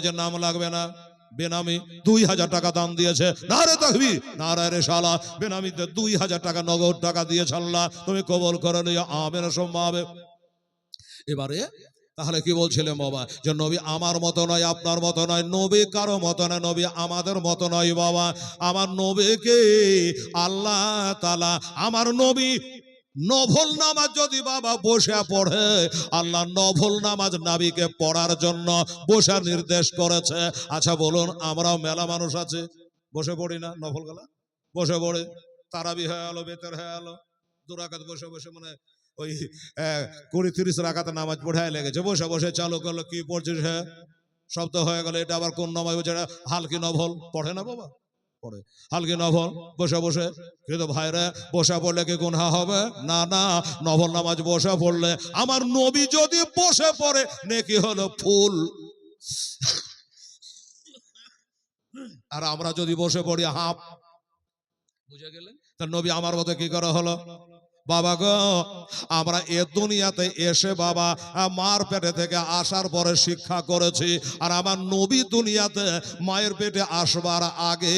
যে, নাম লাগবে না। বেনামি দুই হাজার টাকা দাম দিয়েছে। না রে তকবি না রে রে শালা বেনামিতে দুই হাজার টাকা, নগদ টাকা দিয়েছে আল্লাহ। তুমি কবল করে নিয়ে আমের সম্ভাবে এবারে, তাহলে কি বলছিলেন বাবা? যে, নবী আমার মতো নয়, আপনার মতো নয়, নবী কারও মতো নয়, নবী আমাদের মতো নয় বাবা। আমার নবীকে আল্লাহ তালা আমার নবী নভল নামাজ যদি বাবা বসে পড়ে, আল্লাহ নভল নামাজ নাবিকে পড়ার জন্য বসে নির্দেশ করেছে। আচ্ছা বলুন, আমরাও মেলা মানুষ আছে। বসে পড়ি না নফল গলা? বসে পড়ে। তারাবি হয়ে গেলো বেতের হয়ে গেলো দুরাকাত বসে বসে মানে ওই কুড়ি তিরিশ রাখাতে নামাজ পড়ায় লেগেছে। বসে বসে চালু করল, কি পড়ছিস হ্যাঁ শব্দ হয়ে গেল, এটা আবার কোন নমাজ? হালকি নভল। পড়ে না বাবা? পড়ে। হালকি নভল বসে বসে। কিন্তু ভাইরে বসে পড়লে কি গুনহা হবে? না না। নভল নামাজ বসে পড়লে আমার নবী যদি বসে পড়ে নেকি হলো ফুল। আর আমরা যদি বসে পড়ি হাফ বুঝে গেলে তার নবী আমার মতো কি করা হলো? বাবা গো, আমরা এ দুনিয়াতে এসে বাবা, মার পেটে থেকে আসার পরে শিক্ষা করেছি, আর আমার নবী দুনিয়াতে মায়ের পেটে আসবার আগে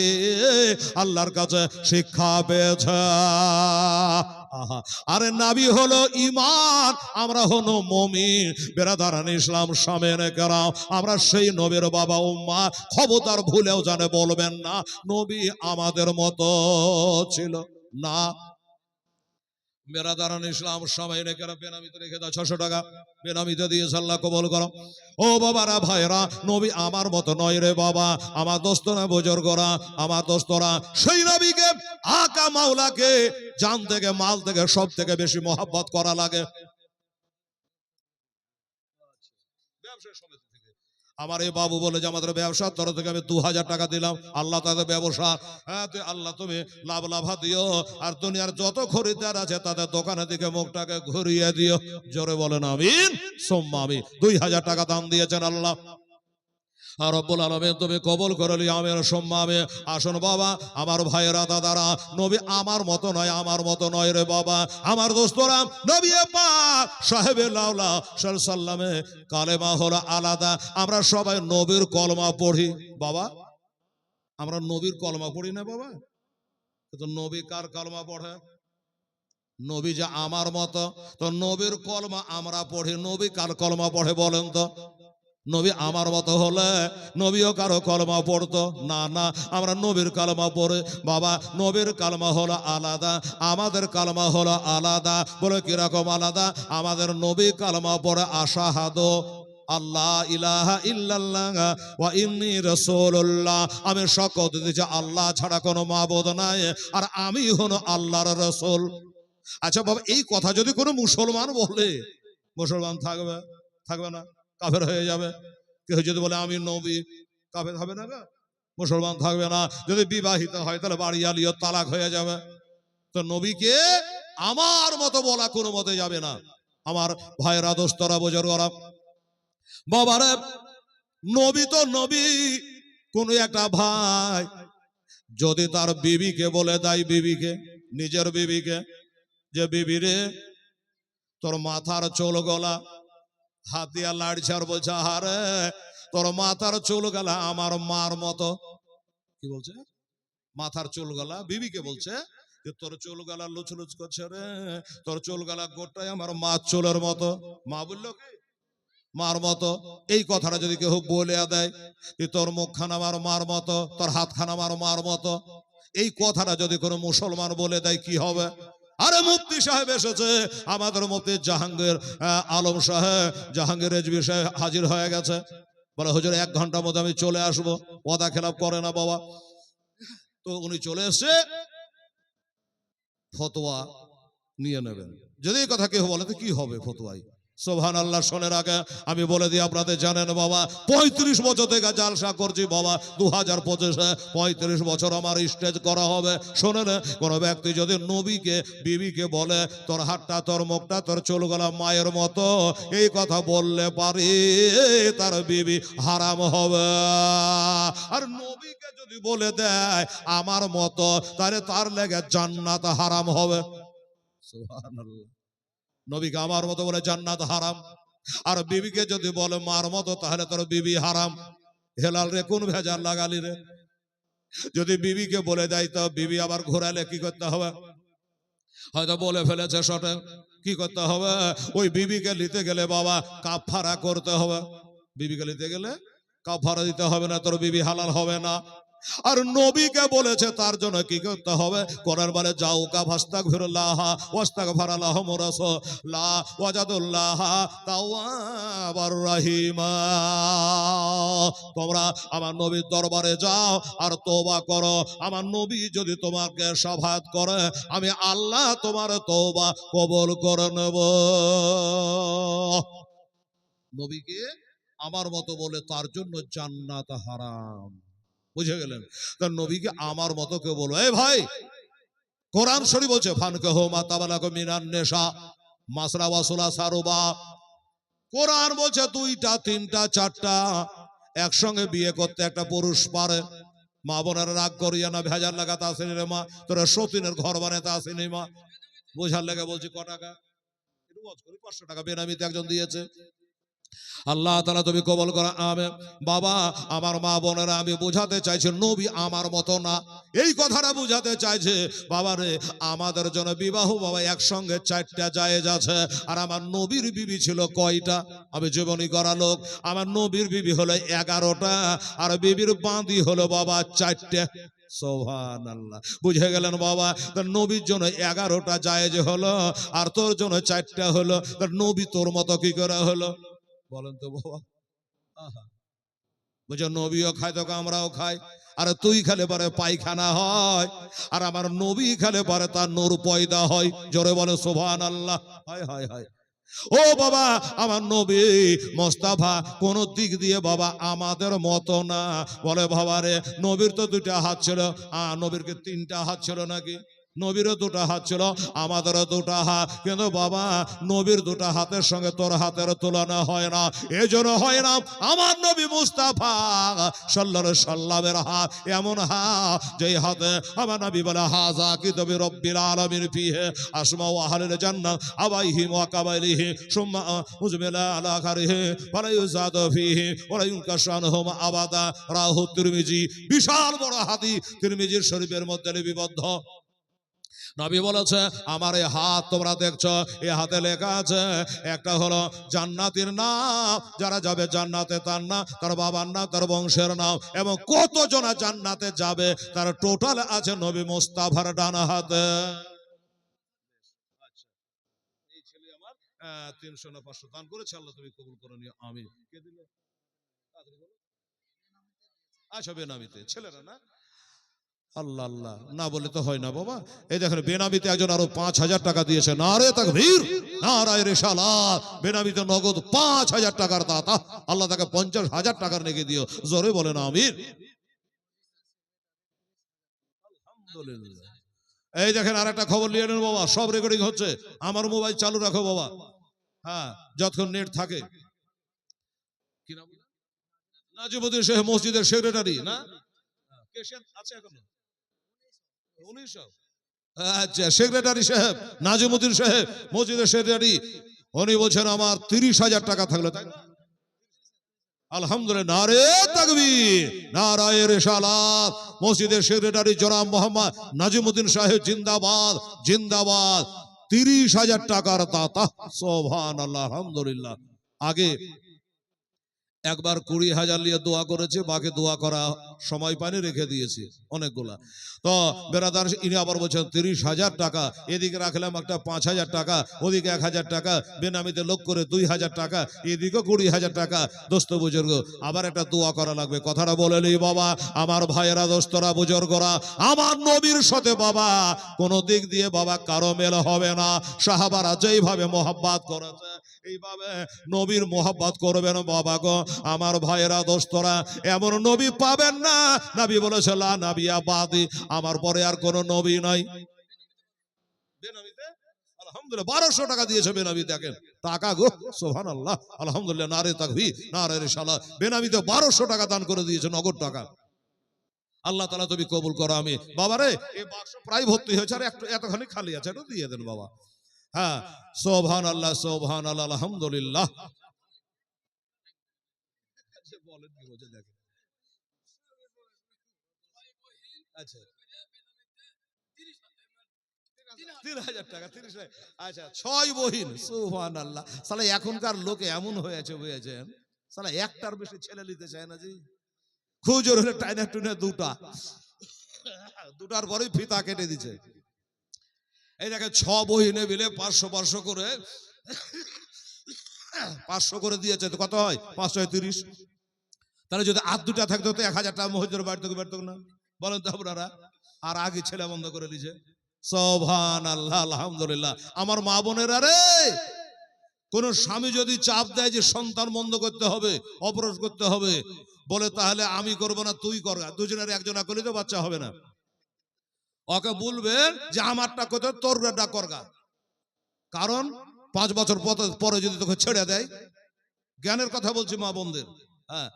আল্লাহর কাছে শিক্ষা পেয়েছে। আরে নাবি হলো ইমান আমরা হলো মমিন। বেরাদারান ইসলাম সামেন কেরাম, আমরা সেই নবীর বাবা উম্মা, খবরদার ভুলেও জানে বলবেন না, নবী আমাদের মতো ছিল। না ইসলাম সবাই রেখে বেনামিতে রেখে ছশো টাকা। দিয়ে কবল করো। ও নবী আমার মতো নয় রে বাবা। আমার দোস্তরা আমার দোস্তরা, সেই নবীকে, আকা মাওলাকে, জান থেকে, মাল থেকে, সব থেকে বেশি মহাব্বত করা লাগে ব্যবসার সমিতি থেকে। আমার এই বাবু বলে যে, আমাদের ব্যবসার তরফ থেকে আমি দু হাজার টাকা দিলাম। আল্লাহ তাদের ব্যবসা হ্যাঁ তুই আল্লাহ তুমি লাভ লাভা দিও। আর দুনিয়ার যত খরিদার আছে, তাদের দোকানের দিকে মুখটাকে ঘুরিয়ে দিও। জোরে বলেন, আমিন। সোম্মা আমি দুই হাজার টাকা দাম দিয়েছেন আল্লাহ। আর রব্বুল আলমে তুমি কবল করলি আমের সম্মাবে আসুন বাবা, আমার ভাইয়েরা, দাদারা, নবী আমার মতো নয়, আমার মতো নয় রে বাবা। আমার দোস্তরা, নবী পাক, সাহেবে লাউলা সাল্লামে কালেমা হলো আলাদা। আমরা সবাই নবীর কলমা পড়ি। বাবা, আমরা নবীর কলমা পড়ি না বাবা? তো নবী কার কলমা পড়ে? নবী যে আমার মতো, তো নবীর কলমা আমরা পড়ি। নবী কার কলমা পড়ে বলেন তো? নবী আমার মতো হলে নবীও কারও কলমা পড়তো? না না, আমরা নবীর কালমা পড়ে। বাবা, নবীর কালমা হলো আলাদা, আমাদের কালমা হলো আলাদা। বলে, কীরকম আলাদা? আমাদের নবী কালমা পড়ে, আশাহাদ আল্লাহ ইলাহা ইল্লাল্লাহ ওয়া ইন্নী রাসূলুল্লাহ। আমি শপথ দিচ্ছি আল্লাহ ছাড়া কোনো মাবুদ নাই, আর আমি হলো আল্লাহর রাসূল। আচ্ছা বাবা, এই কথা যদি কোনো মুসলমান বলে, মুসলমান থাকবে থাকবে না? কাফের হয়ে যাবে। কেউ যদি বলে আমি নবী, কাফের হবে না গো? মুসলমান থাকবে না। যদি বিবাহিত হয়, তাহলে বাড়ি আলিও তালাক হয়ে যাবে। তো নবীকে আমার মতো বলা কোনো মতে যাবে না। আমার ভাইরা দোস্তরা বোঝারা বাবারে, নবী তো নবী, কোন একটা ভাই যদি তার বিবিকে বলে দেয়, বিবিকে, নিজের বিবিকে, যে, বিবি রে, তোর মাথার চোল গলা হাত দিয়া লাড়ছে আর বলছে হারে তোর মাথার চুল গলা আমার মার মতো। কি বলছে? মাথার চুল গলা বিবিকে বলছে যে, তোর চুল গলা লুচ লুচ করছে রে। তোর চুল গলা গোটাই আমার মার চুলের মতো। মা বলল, কি? মার মতো? এই কথাটা যদি কেউ বলে দেয় যে, তোর মুখখানা আমার মার মতো, তোর হাতখানা আমার মার মতো। এই কথাটা যদি কোনো মুসলমান বলে দেয়, কি হবে? আরে মুফতি সাহেব এসেছে। আমাদের মুফতি জাহাঙ্গীর আলম সাহেব, জাহাঙ্গীর রেজবি সাহেব হাজির হয়ে গেছে। বলে, হুজুর, এক ঘণ্টার মধ্যে আমি চলে আসব। ওদা খেলাপ করে না বাবা। তো উনি চলে এসছে ফতোয়া নিয়ে নেবেন। যদি কথা কেউ বলে, তো কি হবে ফতোয়াই সোভান আল্লাহ শোনে রাখে আমি বলে দিই, আপনাদের জানেন বাবা, পঁয়ত্রিশ বছর থেকে জালসা করছি বাবা। দু হাজার পঁচিশে পঁয়ত্রিশ বছর আমার স্টেজ করা হবে। শোনেন, কোন ব্যক্তি যদি নবীকে, বিবিকে বলে, তোর হাতটা, তোর মুখটা, তোর চুল গলা মায়ের মতো, এই কথা বললে পারি, তার বিবি হারাম হবে। আর নবীকে যদি বলে দেয়, আমার মতো, তাহলে তার লেগে জান্নাত হারাম হবে। সুবহানাল্লাহ। নবীকে আমার মতো বলে জান্নাত হারাম। আর বিবিকে যদি বলে মার মতো, তাহলে তোর বিবি হারাম। হেলাল রে, কোন ভেজাল লাগালি রে? যদি বিবিকে বলে দেয়, তো বিবি আবার ঘোরালে কি করতে হবে? হয়তো বলে ফেলেছে শটে। কি করতে হবে? ওই বিবিকে নিতে গেলে বাবা কাফারা করতে হবে। বিবিকে নিতে গেলে কাফারা দিতে হবে না, তোর বিবি হালাল হবে না। আর নবীকে বলেছে, তার জন্য কি করতে হবে? কোরআন বলে, যাও কা ফাস্তাক ফিরুল্লাহ ওয়াস্তাক ফারালাহ মুরাস লা ওয়াজাদুল্লাহ তাওয়াবার রাহিমা। তোমরা আমার নবীর দরবারে যাও আর তোবা করো। আমার নবী যদি তোমাকে সাফাত করে, আমি আল্লাহ তোমার তোবা কবল করে নেব। নবীকে আমার মতো বলে, তার জন্য জান্নাত হারাম। বুঝে গেলেন। তার নবীকে আমার মতো কেউ বলো এ ভাই কোরআন শরীফ বলছে ফানকে হো মাতাবালাক মিনান নেশা মাসরা ওয়াসুলা সারুবা কোরআন বলছে দুইটা তিনটা চারটা একসঙ্গে বিয়ে করতে একটা পুরুষ পারে। মা বোনের রাগ করিয়া না ভেজার লাগাতে আসেনি রে মা তোরা সতীনের ঘর বানাতে আসেনি মা। বোঝার লেগে বলছি ক টাকা? পাঁচশো টাকা বেনামিতে একজন দিয়েছে। আল্লাহ তালা তুমি কবল করা আমি বাবা, আমার মা বোনেরা, আমি বুঝাতে চাইছি, নবী আমার মতো না। এই কথাটা বুঝাতে চাইছে, বাবা রে, আমাদের জন্য বিবাহ বাবা একসঙ্গে চারটা জায়েজ আছে। আর আমার নবীর বিবি ছিল কয়টা? আমি জীবনী করা লোক। আমার নবীর বিবি হলো এগারোটা, আর বিবির বাঁধি হলো বাবা চারটে। সোহান আল্লাহ বুঝে গেলেন বাবা, তার নবীর জন্য এগারোটা জায়েজ হলো, আর তোর জন্য চারটা হলো, তার নবী তোর মতো কি করা হলো? বলেন তো বাবা। বুঝো নবীও খায় তোকে, আমরাও খাই। আর তুই খেলে পরে পায়খানা হয়। আর আমার নবী খেলে পরে তার নূর পয়দা হয়। জোরে বলে সোভান আল্লাহ হয় হয় হয়। ও বাবা, আমার নবী মোস্তাফা, কোন দিক দিয়ে বাবা, আমাদের মতো না। বলে বাবা রে নবীর তো দুটা হাত ছিল। নবীর কি তিনটা হাত ছিল নাকি? নবীরও দুটো হাত ছিল, আমাদেরও দুটো হাত। কিন্তু বাবা, নবীর দুটো হাতের সঙ্গে তোর হাতের তুলনা হয় না। এজন্য হয় না, আমার নবী মুস্তাফা সাল্লাল্লাহু সাল্লামের হাত এমন হাত, যেই হাতে আমার নবী বলে হাজা কি তবে রব্বিল আলামিন ফিহে আসমা ওয়া আহলিল জান্নাহ, আবাইহি ওয়া কাবাইলিহি, সুম্মা মুজমিলা আবাদা। রাহু তিরমিজি, বিশাল বড় হাতি তিরমিজির শরীফের মধ্যে লিপিবদ্ধ। নবী বলেছে, আমার এই হাত তোমরা দেখছ এই হাতে লেখা আছে, একটা হলো জান্নাতের নাম, যারা যাবে জান্নাতে তার নাম, তার বাবার নাম, তার বংশের নাম, এবং কত জনা জান্নাতে যাবে, তার টোটাল আছে নবী মোস্তাফার ডানা হাতে। তিনশো না পাঁচশো দান করেছে, আল্লাহ তুমি কবুল করে নিও আমি আচ্ছা বেনামিতে, ছেলেরা না? আল্লাহ। আল্লাহ না বলে তো হয় না বাবা। এই দেখেন, বেনামিতে একজন আরও পাঁচ হাজার টাকা দিয়েছে। না রে ভিড় না রায় বেনামিতে নগদ পাঁচ হাজার টাকার দাতা। আল্লাহ তাকে পঞ্চাশ হাজার টাকার দিও। জোরে বলে না আমির এই দেখেন আর একটা খবর নিয়ে নেন বাবা। সব রেকর্ডিং হচ্ছে। আমার মোবাইল চালু রাখো বাবা। হ্যাঁ যতক্ষণ নেট থাকে? নাজিমুদ্দিন শেখ, মসজিদের সেক্রেটারি না? আছে আচ্ছা সেক্রেটারি সাহেব, নাজিমুদ্দিন সাহেব মসজিদের সেক্রেটারি উনি বলছেন আমার তিরিশ হাজার টাকা থাকল আলহামদুলিল্লাহ জিন্দাবাদ জিন্দাবাদ। তিরিশ হাজার টাকার দাতা আগে একবার কুড়ি হাজার নিয়ে দোয়া করেছে, বাকি দোয়া করা সময় পানি রেখে দিয়েছে অনেকগুলা। তো বেরাদার ইনি আবার বলছেন, তিরিশ হাজার টাকা, এদিকে রাখলাম একটা পাঁচ হাজার টাকা, ওদিকে এক হাজার টাকা, বেনামিতে লোক করে দুই হাজার টাকা, এদিকে কুড়ি হাজার টাকা। দোস্ত বুজুর্গ, আবার একটা দোয়া করা লাগবে। কথাটা বলে নি বাবা, আমার ভাইয়েরা, দোস্তরা, বুজুর্গরা, আমার নবীর সাথে বাবা, কোনো দিক দিয়ে বাবা কারও মেল হবে না। সাহাবারা যেইভাবে মোহাব্বাত করেছে এইভাবে নবীর মোহাব্বত করবেন বাবা গো। আমার ভাইয়েরা, দোস্তরা, এমন নবী পাবেন না। নবী বলেছে, লা নাবিয়া বাদি আমার পরে আর কোন নবী নাই। বারোশো টাকা দিয়েছে দান করে দিয়েছে, নগদ টাকা। আল্লাহ তালা তুমি কবুল করো আমি বাবা রে এই বাক্স প্রায় ভর্তি হয়েছে, আর একটু এতখানি খালি আছে দিয়ে দেন বাবা। হ্যাঁ সোভান আল্লাহ সোভান আল্লাহ আলহামদুলিল্লাহ আচ্ছা, আচ্ছা। আচ্ছা, ছয় বহিন আল্লাহ এখনকার লোকে এমন হয়েছে, বুঝেছেন? সালা একটার বেশি ছেলে নিতে চায় না, জি। খুজোর হলে টাইনা টুনে দুটা। দুটার পরেই ফিতা কেটে দিচ্ছে এই ছ বহিনে মিলে পাঁচশো পাঁচশো করে পাঁচশো করে দিয়েছে, তো কত হয়? পাঁচশো তিরিশ তাহলে যদি আর দুটা থাকতো, তো এক হাজার টাকা মহিদের বাড়ি থেকে বেরতো না? বলেন তো আপনারা। আর আগে ছেলে বন্ধ করে দিছে সোভান আল্লাহ আলহামদুলিল্লাহ। আমার মা বোনেরা রে, কোন স্বামী যদি চাপ দেয় যে সন্তান বন্ধ করতে হবে, অপরাধ করতে হবে, বলে তাহলে আমি করব না, তুই করগা দুজনের একজনা করলে তো বাচ্চা হবে না। ওকে বলবেন যে আমারটা করতে তোরটা করগা। কারণ পাঁচ বছর পরে যদি তোকে ছেড়ে দেয়, জ্ঞানের কথা বলছি মা বোনদের। হ্যাঁ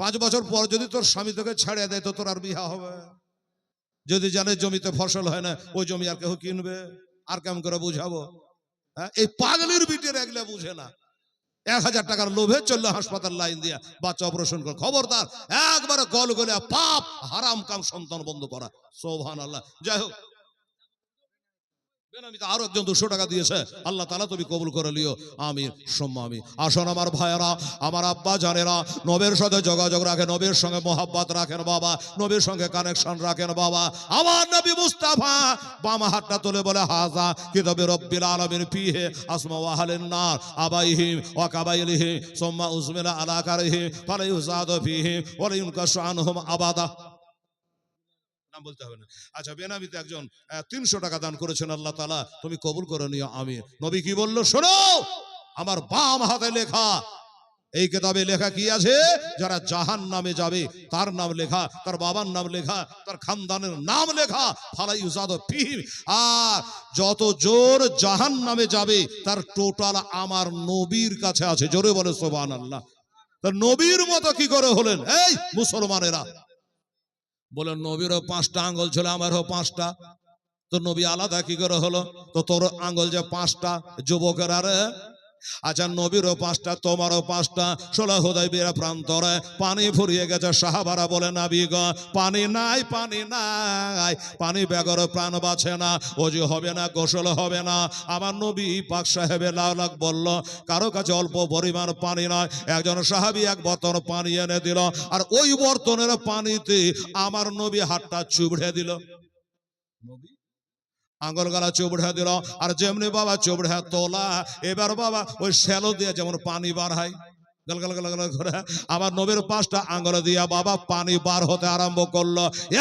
পাঁচ বছর পর যদি তোর স্বামী তোকে ছেড়ে দেয়, তো তোর আর বিহা হবে। যদি জানে জমিতে ফসল হয় না, ওই জমি আর কেউ কিনবে। আর কেমন করে বুঝাবো? হ্যাঁ এই পাগলির বিটের এগুলা বুঝে না। এক হাজার টাকার লোভে চলল হাসপাতাল লাইন দিয়া। বাচ্চা অপারেশন করে। খবরদার, একবারে গল গলে পাপ, হারাম কাম, সন্তান বন্ধ করা। সোভান আল্লাহ। যাই হোক বেনামিতে আরও একজন দুশো টাকা দিয়েছে। আল্লাহ তালা তুমি কবুল করে লিও আমি সম্মা আসুন আমার ভাইয়েরা, আমার আব্বা জানেরা, নবের সাথে যোগাযোগ রাখেন, নবের সঙ্গে মোহাব্বত রাখেন বাবা, নবীর সঙ্গে কানেকশন রাখেন বাবা। আমার নবী মুস্তাফা বাম হাতটা তুলে বলে, হাজা কিতাবে রব্বিল আলামিন ফিহে আসমা ওয়াহালিন নার, আবাইহিম ওয়া কাবাইলিহি সুম্মা উজমিলা আলা কারিহি ফালা ইউজাদু ফিহি ওয়া লা ইউনকাশু আনহুম আবাদা। নাম বলতে হবে না। আচ্ছা বেনামিতে একজন তিনশো টাকা দান করেছেন আল্লাহ তালা তুমি কবুল করে নিও আমি নবী কি বলল? শোনো, আমার বাম হাতে লেখা। এই কেতাবে লেখা কি আছে? যারা জাহান নামে যাবে, তার নাম লেখা, তার বাবার নাম লেখা, তার খানদানের নাম লেখা। ফালাই উজাদ আর যত জোর জাহান নামে যাবে, তার টোটাল আমার নবীর কাছে আছে। জোরে বলে সোবান আল্লাহ তার নবীর মতো কি করে হলেন? এই মুসলমানেরা। বলে, নবীরও পাঁচটা আঙ্গল ছিল, আমারও পাঁচটা। তো নবী আলাদা কি করে হলো? তো তোর আঙ্গল যে পাঁচটা, যুবকের আরে আচ্ছা নবীরও পাঁচটা তোমারও পাঁচটা ষোলো হোদাই বেরা প্রান্তরে পানি ফুরিয়ে গেছে। সাহাবারা বলে, নাবি গ, পানি নাই পানি নাই, পানি বেগর প্রাণ বাঁচে না, অজু হবে না, গোসল হবে না। আমার নবী পাক সাহেবের লাউলাক বলল, কারও কাছে অল্প পরিমাণ পানি নয়, একজন সাহাবি এক বর্তন পানি এনে দিল, আর ওই বর্তনের পানিতে আমার নবী হাতটা চুবড়ে দিল। নবী? আঙ্গল গালা চুবড়া দিল। আর যেমনি বাবা চুবড়া তোলা, এবার বাবা ওই শ্যালো দিয়ে যেমন পানি বার হয়। আমার নবীর পাঁচটা আঙ্গল দিয়া বাবা পানি বার হতে আরম্ভ করল।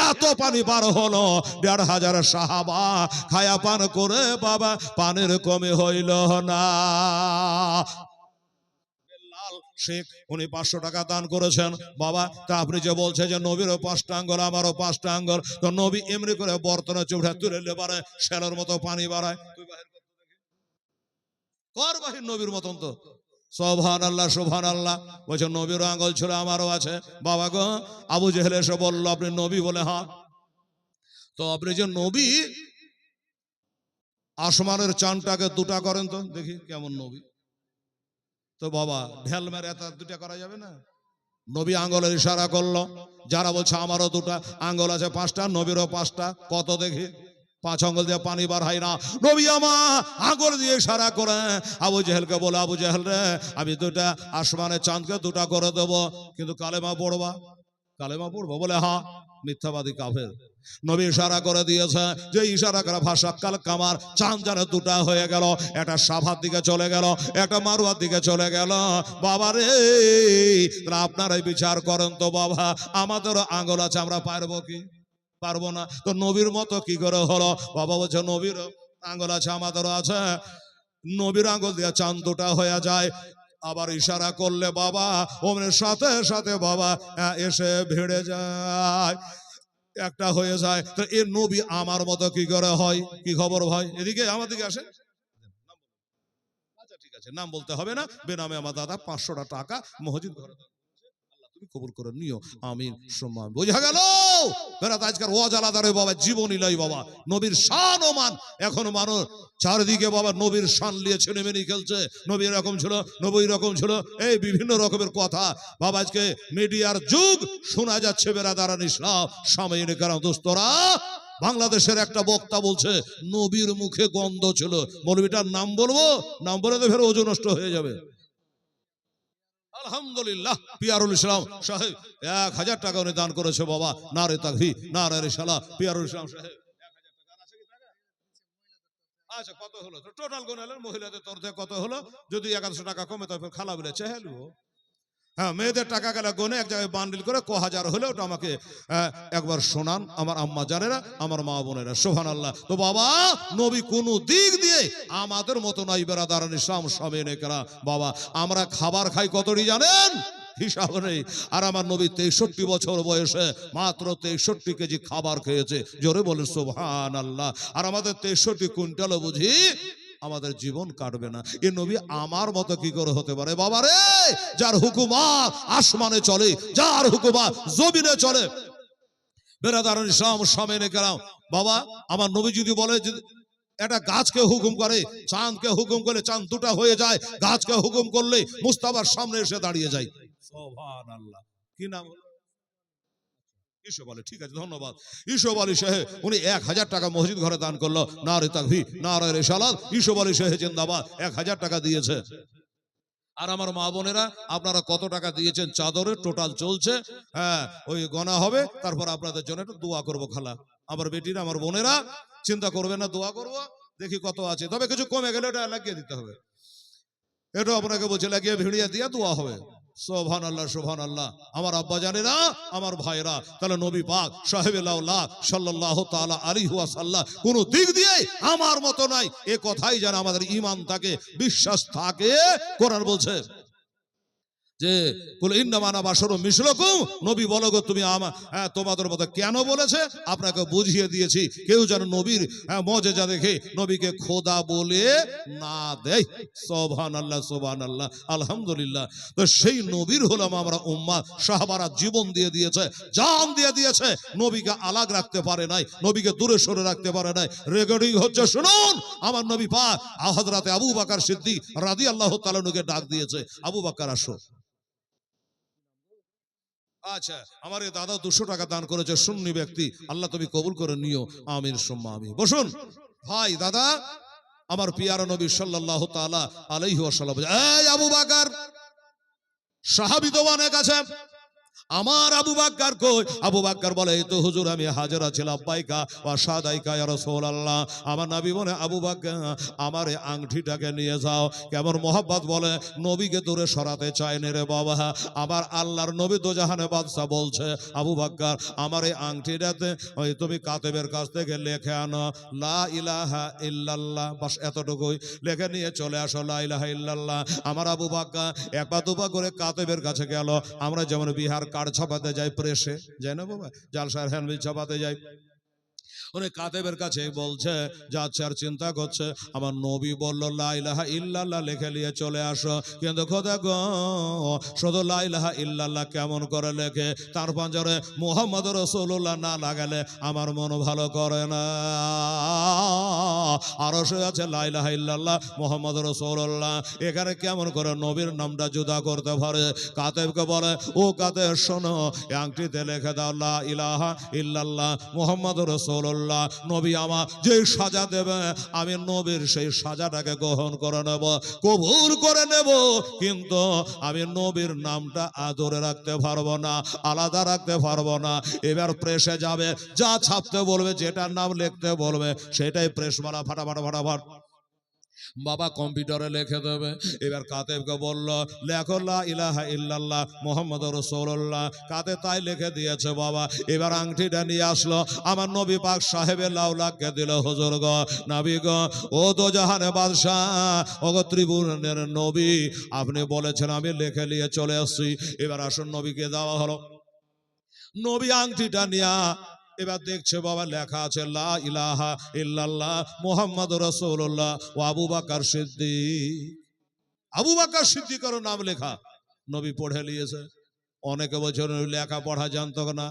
এত পানি বার হলো, দেড় হাজার সাহাবা খায়া পান করে বাবা পানির কমে হইল না। শেখ উনি পাঁচশো টাকা দান করেছেন। বাবা, তা আপনি যে বলছে যে নবীরও পাঁচটা আঙ্গল, আমারও পাঁচটা আঙ্গল। তো নবী এমনি করে বর্তনে চুড়ে তুলে লেবারে শ্যালোর মতো পানি বাড়ায়। কর বাহির নবীর মতন তো। সোভান আল্লাহ শোভান আল্লাহ বলছে নবীর আঙ্গল ছিল, আমারও আছে। বাবা গো, আবু জেহেল এসে বলল, আপনি নবী বলে হ্যাঁ তো আপনি যে নবী, আসমানের চানটাকে দুটা করেন তো, দেখি কেমন নবী। তো বাবা, ঢেল মেরে এত দুটা করা যাবে না? নবী আঙ্গলের ইশারা করল, যারা বলছে আমারও দুটা, আঙ্গল আছে পাঁচটা, নবীরও পাঁচটা, কত দেখি? পাঁচ আঙ্গল দিয়ে পানি বার হয় না। নবী আমা, আঙ্গল দিয়ে সারা করে, আবু জেহেলকে বলে, আবু জেহেল রে, আমি দুটা আসমানের চাঁদকে দুটা করে দেবো, কিন্তু কালেমা পড়বা? কালেমা পড়ব বলে, হা, মিথ্যাবাদী কাফের। নবী ইশারা করে দিয়েছে যে ইশারা করা ভাষা কাল কামার, চাঁদ যেন দুটা হয়ে গেল, একটা সাভার দিকে চলে গেল, একটা মারুয়ার দিকে চলে গেল। বাবা রে আপনারাই বিচার করেন তো বাবা, আমাদেরও আঙ্গুল আছে, আমরা পারব কি? পারব না। তো নবীর মতো কি করে হলো? বাবা বলছে, নবীর আঙ্গুল আছে, আমাদেরও আছে। নবীর আঙ্গুল দিয়ে চাঁদ দুটা হয়ে যায়। আবার ইশারা করলে বাবা ওমনের সাথে সাথে বাবা এসে ভিড়ে যায়। একটা হয়ে যায়। তো এ নবী আমার মতো কি করে হয়? কি খবর ভাই? এদিকে, আমার দিকে আসে আচ্ছা ঠিক আছে, নাম বলতে হবে না। বেনামে আমার দাদা পাঁচশোটা টাকা মহজিদ ঘরে তুমি কবুল করে নিও। আমিন। সম্মান। বোঝা গেল? বেড়াতে আজকাল ওয়াজ আলাদা রে বাবা জীবনী লাই বাবা। নবীর শান ও মান এখন মানুষ চারিদিকে বাবা নবীর শান নিয়ে ছেলে মেনি খেলছে। নবী এরকম ছিল নবী রকম ছিল। এই বিভিন্ন রকমের কথা। বাবা আজকে মিডিয়ার যুগ। শোনা যাচ্ছে বেড়াদারান ইসলাম। সাময়িক কারণ দোস্তরা বাংলাদেশের একটা বক্তা বলছে নবীর মুখে গন্ধ ছিল। মৌলবীটার নাম বলব? নাম বলে তো ফের ওজন নষ্ট হয়ে যাবে। আলহামদুলিল্লাহ এক হাজার টাকা দান করেছে বাবা না রে সাহেব? আচ্ছা কত হলো? টোটাল মহিলাদের কত হলো? যদি একাদশো টাকা কমে তবে খালা বলে, চেহালু হ্যাঁ মেয়েদের টাকা গেলে গনে এক জায়গায় বান্ডিল করে ক হাজার হলে ওটা আমাকে একবার শোনান আমার আম্মা জানেরা, আমার মা বোনেরা। সোহান আল্লাহ তো বাবা, নবী কোন দিক দিয়ে আমাদের মতো নাই বেড়াদার ইসলাম সবে নেকরা বাবা, আমরা খাবার খাই কতটি জানেন? হিসাব নেই। আর আমার নবী তেষট্টি বছর বয়সে মাত্র তেষট্টি কেজি খাবার খেয়েছে। জোরে বলেন সোহান আল্লাহ আর আমাদের তেষট্টি কুইন্টালও বুঝি আমাদের জীবন কাটবে না। এ নবী আমার মতো কি করে হতে পারে? বাবা রে যার হুকুমা আসমানে চলে, যার হুকুমা জমিনে চলে। বেরাদার ইসলাম, সামনে বাবা, আমার নবী যদি বলে যে একটা গাছকে হুকুম করে, চাঁদকে হুকুম করলে চাঁদ দুটা হয়ে যায়, গাছকে হুকুম করলে মুস্তাবার সামনে এসে দাঁড়িয়ে যায়। কি নাম ঠিক আছে, ধন্যবাদ। ইসব আলী সাহেব, উনি এক হাজার টাকা মসজিদ ঘরে দান করল না রে তাকভি না রে এক হাজার টাকা দিয়েছে। আর আমার মা বোনেরা, আপনারা কত টাকা দিয়েছেন চাদরে? টোটাল চলছে। হ্যাঁ ওই গনা হবে, তারপর আপনাদের জন্য একটু দোয়া করব খালা। আমার বেটিরা, আমার বোনেরা, চিন্তা করবে না, দোয়া করব। দেখি কত আছে। তবে কিছু কমে গেলে এটা লাগিয়ে দিতে হবে। এটা আপনাকে বলছে, লাগিয়ে ভিড়িয়ে দিয়ে দোয়া হবে। সোভান আল্লাহ সোভান আল্লাহ আমার আব্বা জানে না, আমার ভাইরা তাহলে নবী পাক সাহেবুল্লাহ সাল্লাহ তাআলা আলী সাল্লাহ কোন দিক দিয়ে আমার মতো নাই এ কথাই যেন আমাদের ইমান থাকে, বিশ্বাস থাকে, কোরআন বলছে। যে কুল ইন্নামানা বাসর মিশলকুম নবী বলো গো তুমি আমা হ্যাঁ, তোমাদের মতো কেন বলেছে? আপনাকে বুঝিয়ে দিয়েছি কেউ যেন নবীর হ্যাঁ, মজেজা দেখে নবীকে খোদা বলে না দেয়। সোভান আল্লাহ সোভান আল্লাহ আলহামদুলিল্লাহ। তো সেই নবীর হলাম আমরা উম্মা সাহাবারা জীবন দিয়ে দিয়েছে জান দিয়ে দিয়েছে। নবীকে আলাগ রাখতে পারে নাই নবীকে দূরে সরে রাখতে পারে নাই। রেকর্ডিং হচ্ছে শুনুন আমার নবী পাক হযরতে আবু বাকার সিদ্দিক রাদি আল্লাহ তালনুকে ডাক দিয়েছে। আবু বাকার আসো। আচ্ছা আমার দাদা দুশো টাকা দান করেছে শূন্য ব্যক্তি। আল্লাহ তুমি কবুল করে নিও। আমির সুম্মা আমি বসুন। ভাই, দাদা, আমার পিয়ার নবী সাল্লাহ তাআলা আলাইহি আবু বাকার, সাহাবী তো অনেক আছে। আমার আবু বাক্কার কই? আবু বাক্কার বলে, এই তো হুজুর, আমি হাজারা ছিলাম পাইকা বা সাদাইকা, ইয়া রাসূলুল্লাহ। আমার নবী বলে, আবু বাক্কা, আমার আংটিটাকে নিয়ে যাও। কেমন মোহাব্বত বলে, নবীকে দূরে সরাতে চায় নে রে বাবা। আবার আল্লাহর নবী তো জাহানে বাদশা বলছে, আবু বাক্কার, আমার এই আংটিটাতে ওই তুমি কাতেবের কাছ থেকে লেখে আনো। লা ইলাহা ইল্লাল্লাহ, বাস এতটুকুই। লেখে নিয়ে চলে আসো, লা ইলাহা ইল্লাল্লাহ। আমার আবু বাক্কা একবার দুবার করে কাতেবের কাছে গেল। আমরা যেমন বিহার কার্ড ছাপাতে যায় প্রেসে? যায় না বাবা? জালসার হ্যান্ডবিল ছাপাতে যাই উনি কাতেবের কাছে বলছে, যাচ্ছে আর চিন্তা করছে। আমার নবী বলল লাইলাহা ইল্লাল্লাহ লেখে নিয়ে চলে আসো। কিন্তু খোদা শুধু লাইলাহা ইল্লাল্লাহ কেমন করে লেখে? তার পাঞ্জরে মোহাম্মদ রসুল্লাহ না লাগালে আমার মন ভালো করে না। আরও সে আছে লাইলাহা ইল্লাল্লাহ, মোহাম্মদ রসুল্লাহ এখানে কেমন করে নবীর নামটা জুদা করতে পারে? কাতেবকে বলে, ও কাতেব, শোনো আংটিতে লিখে দাও, লা ইলাহা ইল্লাল্লাহ, মোহাম্মদ রসুল্লাহ নবী আমা যে সাজা দেবে, আমি নবীর সেই সাজাটাকে গ্রহণ করে নেব, কবুল করে নেব। কিন্তু আমি নবীর নামটা আদরে রাখতে পারব না, আলাদা রাখতে পারব না। এবার প্রেসে যাবে, যা ছাপতে বলবে, যেটার নাম লিখতে বলবে, সেটাই প্রেস মারা, ফাটাফাটা, ফাটাফাট। বাবা কম্পিউটারে লিখে দেবে। এবার কাতেবকে বলল, লেখো লা ইলাহা ইল্লাল্লাহ মোহাম্মদ রসুল্লাহ কাতে তাই লিখে দিয়েছে বাবা। এবার আংটিটা নিয়ে আসলো, আমার নবী পাক সাহেবের লাউলাককে দিল, হুজুর গ, নবী গ, ও তো জাহানে বাদশাহ ও গো ত্রিভুবনের নবী। আপনি বলেছেন, আমি লিখে নিয়ে চলে আসছি। এবার আসুন নবীকে দেওয়া হলো। নবী আংটিটা নিয়া এবার দেখছে বাবা লেখা আছে, লা ইলাহা ইল্লাল্লাহ মোহাম্মদ রসুল্লাহ ও আবু বাকার সিদ্দিক। আবু বাকার সিদ্দিকের নাম লেখা। নবী পড়ে নিয়েছে অনেকে লেখা পড়া জানতো না।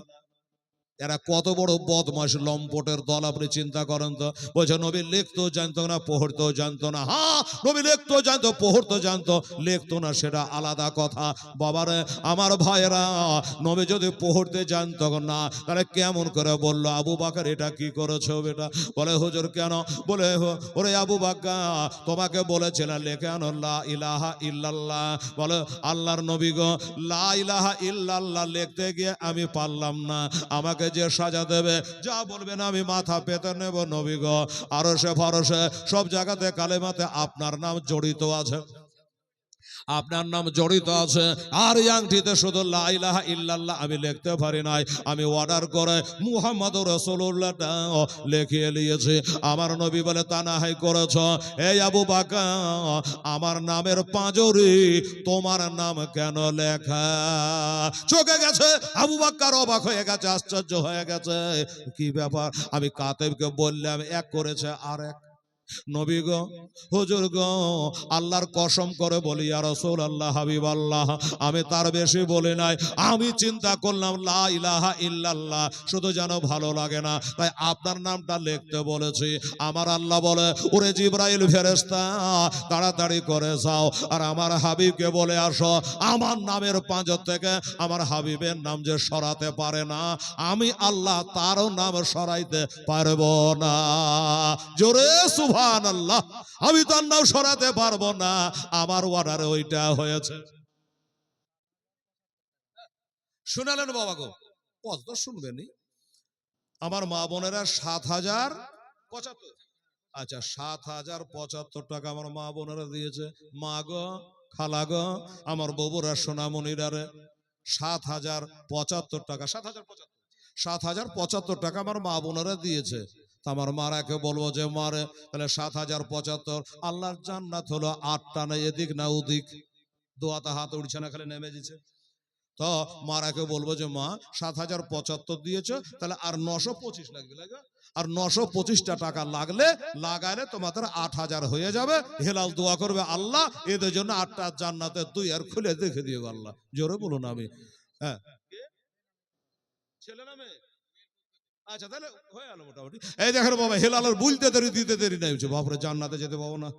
এরা কত বড় বদমাস লম্পটের দল, আপনি চিন্তা করেন তো। বলছে, নবী লিখতো জানতো না, পড়তো জানতো না। হ্যাঁ নবী লিখতো জানতো, পড়তো জানতো। লিখতো না, সেটা আলাদা কথা। বাবারে আমার ভাইয়েরা, নবী যদি পড়তে জানতো না, তাহলে কেমন করে বলল, আবু বাকার, এটা কি করেছ বেটা? বলে, হুজুর, কেন? বলে, "হো- ওরে আবু বাক্কা তোমাকে বলেছিলাম, লেখে আনো, লা ইলাহা ইল্লাল্লাহ। বলে, আল্লাহর নবী গো, লা ইলাহা ইল্লাল্লাহ, লিখতে গিয়ে আমি পারলাম না। আমাকে যে সাজা দেবে, যা বলবেন আমি মাথা পেতে নেব নবী গো। আরও সে ফরসে সব জায়গাতে কালেমাতে আপনার নাম জড়িত আছে। আপনার নাম জড়িত আছে। আর ইয়াংটিতে শুধু লা ইলাহা ইল্লাল্লাহ আমি লিখতে পারি নাই। আমি অর্ডার করে মুহাম্মদ রসুল্লাহটা লিখিয়ে নিয়েছি। আমার নবী বলে তা হাই করেছ। এই আবু বাকা আমার নামের পাঁজরি তোমার নাম কেন লেখা? চোখে গেছে, আবু বাক্কার অবাক হয়ে গেছে, আশ্চর্য হয়ে গেছে। কি ব্যাপার? আমি কাতেবকে বললাম, এক করেছে আর এক নবী গো, হুজুর গো, আল্লাহর কসম করে বলি আর রসুল আল্লাহ হাবিব আল্লাহ আমি তার বেশি বলি নাই। আমি চিন্তা করলাম, লা ইলাহা শুধু যেন ভালো লাগে না। তাই আপনার নামটা লিখতে বলেছি। আমার আল্লাহ বলে, ওরে জিব্রাইল ফেরেস্তা তাড়াতাড়ি করে যাও। আর আমার হাবিবকে বলে, আসো, আমার নামের পাঁজর থেকে আমার হাবিবের নাম যে সরাতে পারে না, আমি আল্লাহ তারও নাম সরাইতে পারব না। জোরে সুভান আল্লাহ আমি তার নাম সরাতে পারব না। আমার অর্ডারে ওইটা হয়েছে। শুনালেন বাবা গো কত শুনবেনি আমার মা বোনেরা সাত হাজার পঁচাত্তর। আচ্ছা সাত হাজার পঁচাত্তর টাকা আমার মা বোনেরা দিয়েছে। মা গো, খালা গো, আমার ববুরা সোনামণিরা সাত হাজার পঁচাত্তর টাকা, সাত হাজার পঁচাত্তর। সাত হাজার পঁচাত্তর টাকা আমার মা বোনেরা দিয়েছে। আমার মারাকে বলব যে মারে, তাহলে সাত হাজার পঁচাত্তর। আল্লাহর জান্নাত হলো আটটা না এদিক না ওদিক। দোয়াতে হাত উঠছে না, খালি নেমে দিচ্ছে তো মারাকে বলব যে মা, সাত হাজার পঁচাত্তর দিয়েছ, তাহলে আর নশো পঁচিশ লাগবে আর নশো পঁচিশটা টাকা লাগলে লাগাইলে তোমাদের আট হাজার হয়ে যাবে। হেলাল দোয়া করবে আল্লাহ, এদের জন্য আটটা জান্নাতের দুই আর খুলে দেখে দিও আল্লাহ। জোরে বলুন আমি। হ্যাঁ। ছেলে না মেয়ে? আচ্ছা তাহলে হয়ে গেল মোটামুটি। এই দেখেন বাবা হেলালের বুলতে দেরি দিতে দেরি নাই বাপরে জান্নাতে যেতে পাবো না।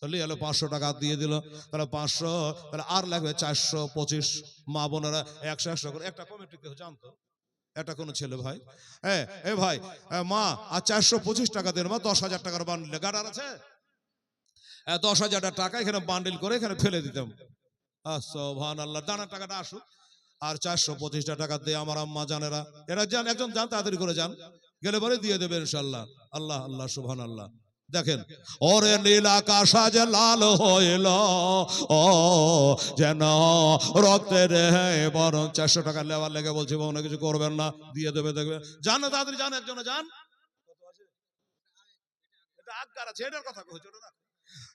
তাহলে এলো পাঁচশো টাকা দিয়ে দিল। তাহলে পাঁচশো তাহলে আর লাগবে চারশো পঁচিশ। মা বোনেরা একশো একশো করে। একটা কমিটি কেউ জানতো? একটা কোনো ছেলে ভাই। হ্যাঁ এ ভাই মা আর চারশো পঁচিশ টাকা দেন মা দশ হাজার টাকার বান্ডিল গাডার আছে? হ্যাঁ, দশ হাজার টাকা এখানে বান্ডিল করে এখানে ফেলে দিতাম। ভান আল্লাহ দানার টাকাটা আসুক। আর চারশো পঁচিশটা টাকা দিয়ে আমার আম্মা জানেরা, এরা যান, একজন যান, তাড়াতাড়ি করে যান, গেলে পরে দিয়ে দেবে ইনশাল্লাহ। আল্লাহ আল্লাহ সুবহান আল্লাহ দেখেন, ওরে নীল আকাশ আজ লাল হইল, ও যেন রক্তের বরং চারশো টাকা লেবার লেগে বলছি মনে কিছু করবেন না, দিয়ে দেবে, দেখবে। যান না, তাড়াতাড়ি যান, একজনে যান। আজ্ঞার আছে এটার কথা ওটা রাখো।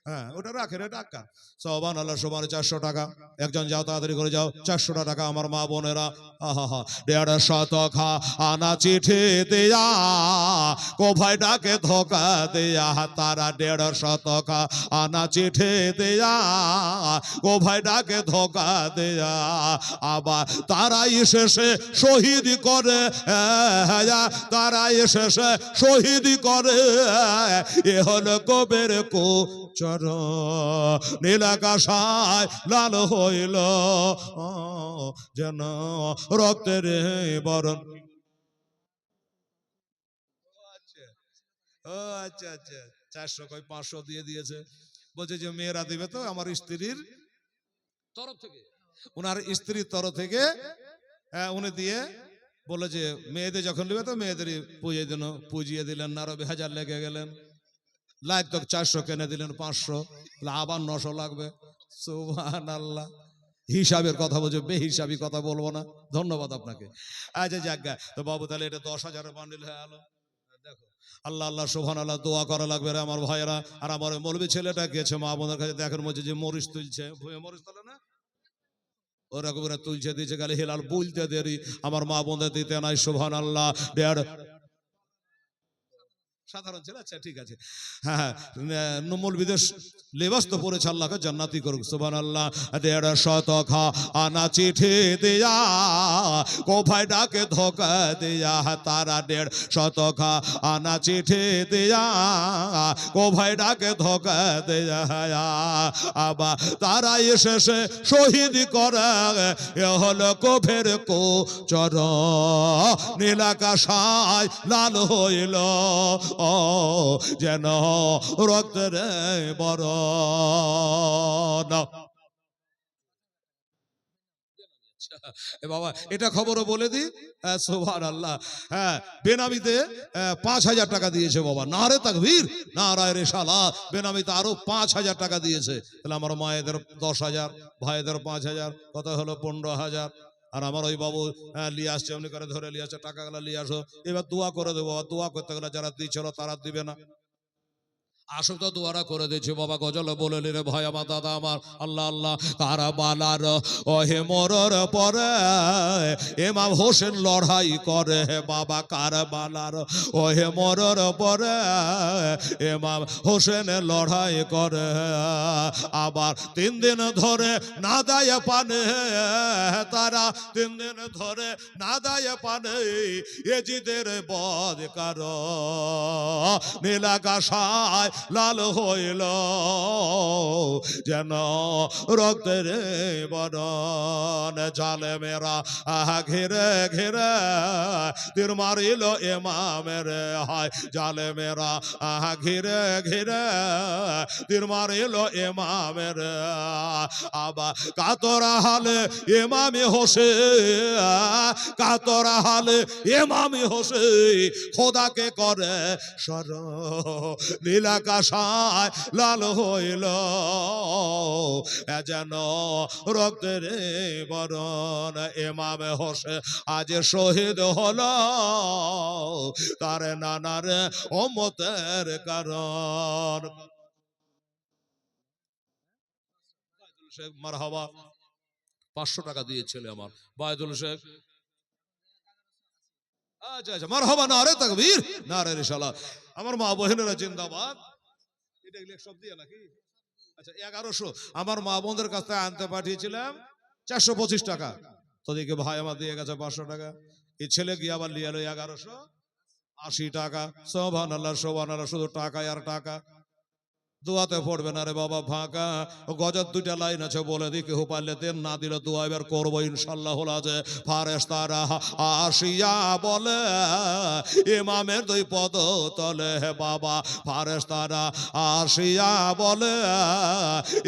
হ্যাঁ ওটা রাখেন এটা আজ্ঞা সবান আল্লাহ সবার চারশো টাকা। একজন যাও তাড়াতাড়ি করে যাও চারশো টাকা আমার মা বোনেরা। আহা দেড় শত খা আনা চিঠি দেয়া কোভাই ডাকে ধোকা দেয়া তারা দেড় শত খা আনা চিঠি দেয়া কোভাই ডাকে ধোকা দেয়া। আবার তারাই শেষে শহীদ করে হ্যাঁ, তারাই শেষে শহীদ করে। এ হলো কবের কো চর। নীলাকাশায় লাল হইল যেন রক্তের বরণ। ও আচ্ছা আচ্ছা চারশো কয় পাঁচশো দিয়ে দিয়েছে। বলছে যে মেয়েরা দিবে তো আমার স্ত্রীর তরফ থেকে। ওনার স্ত্রীর তরফ থেকে হ্যাঁ, উনি দিয়ে বলে যে মেয়েদের যখন নেবে তো মেয়েদেরই পুজিয়ে দিল পুজিয়ে দিলেন আরও হাজার লেগে গেলেন। লাইক তো চারশো কেনে দিলেন, পাঁচশো। আবার নশো লাগবে। সুবহান আল্লাহ হিসাবের কথা বলছে, বেহিসাবি কথা বলব না। ধন্যবাদ আপনাকে। আচ্ছা যাজ্ঞা তো বাবু, তাহলে এটা দশ হাজারের বান্ডিল হয়ে দেখো, আল্লাহ আল্লাহ শোভান আল্লাহ দোয়া করা লাগবে রে আমার ভাইয়েরা। আর আমার মৌলবী ছেলেটা গেছে মা বোনের কাছে, দেখেন বলছে যে মরিচ তুলছে। মরিচ তোলে না? ওরকম তুলছে, দিয়েছে গেলে হেলাল বলতে দেরি। আমার মা বোনদের দিতে নাই শোভান আল্লাহ দেড় সাধারণ ছিল? আচ্ছা ঠিক আছে। হ্যাঁ হ্যাঁ। নমল বিদেশ লেবাস তো পড়েছে আল্লাহকে জান্নাতি করুক সুবান আল্লাহ দেড় শত খা আনা চিঠি দিয়া কোফাই ডাকে ধোকা দিয়া তারা দেড় শত খা আনা চিঠি দেয়া কোফাই ডাকে ধোকা দিয়া আবা তারা এসেছে শহীদ করে এ হলো কোফের কো চর নীলাকাশায় লাল হইল। যেন রক্তের বড় এ বাবা, এটা খবরও বলে দি সোভার আল্লাহ হ্যাঁ বেনামিতে পাঁচ হাজার টাকা দিয়েছে বাবা। না রে তাকবীর না রায় রে শালা বেনামিতে আরও পাঁচ হাজার টাকা দিয়েছে। তাহলে আমার মায়েদের দশ হাজার, ভাইদের পাঁচ হাজার, কত হলো? পনেরো হাজার। আর আমার ওই বাবু হ্যাঁ, নিয়ে আসছে এমনি করে ধরে নিয়ে আসছে টাকাগুলো নিয়ে আসো। এবার দোয়া করে দেবো দোয়া করতে গেলে যারা দিয়েছিল তারা দিবে না। আসো তো দোয়ারা করে দিয়েছে বাবা গজল বলে নিলে ভয় আমার দাদা, আমার আল্লাহ আল্লাহ। কারা বালার ওহে মরর পরে এমাম হোসেন লড়াই করে। হে বাবা কারা বালার ওহে মরর পরে এমাম হোসেন লড়াই করে। আবার তিন দিন ধরে না দায় পানে, তারা তিন দিন ধরে না দায় পানে, এজিদের বদ কার। নীলাকাশায় লাল হইল, যেন রক্তের বরণ জালে মেরা আহা ঘিরে ঘিরে তীর মারিল এমামের হয় জালে মেরা আহা ঘিরে ঘিরে তীর মারিল এমামের আবার কাতরা হালে এমামি হোসে, কাতরা হালে এমামি হোসে, খোদাকে করে সর নীলাকাশায় লাল হইল। যেন রক্তের বরণ এমাম হোসে আজ শহীদ হল। তার নানার অমতের কারণ। শেখ, মারহাবা। পাঁচশো টাকা দিয়েছিল আমার। বায়দুল শেখ। আচ্ছা আচ্ছা মার হবা না রে তাকবীর না রে রিসালা আমার মা বহিনেরা জিন্দাবাদ। এটা সব দিয়ে নাকি? আচ্ছা এগারোশো। আমার মা বোনদের কাছ থেকে আনতে পাঠিয়েছিলাম চারশো পঁচিশ টাকা। তোদেরকে ভাই আমার দিয়ে গেছে পাঁচশো টাকা। এই ছেলে গিয়ে আবার নিয়ে এলো এগারোশো আশি টাকা। সোভান আল্লাহ সোভান আল্লাহ শুধু টাকা আর টাকা। দোয়াতে পড়বে না রে বাবা, ফাঁকা। গজর দুইটা লাইন আছে, বলে দি কেউ পারলে দেন না দিলে দোয়া এবার করব, ইনশাল্লাহ হল আছে। ফারেস তারা আসিয়া বলে, ইমামের দুই পদ তলে হে বাবা ফারেস তারা আসিয়া বলে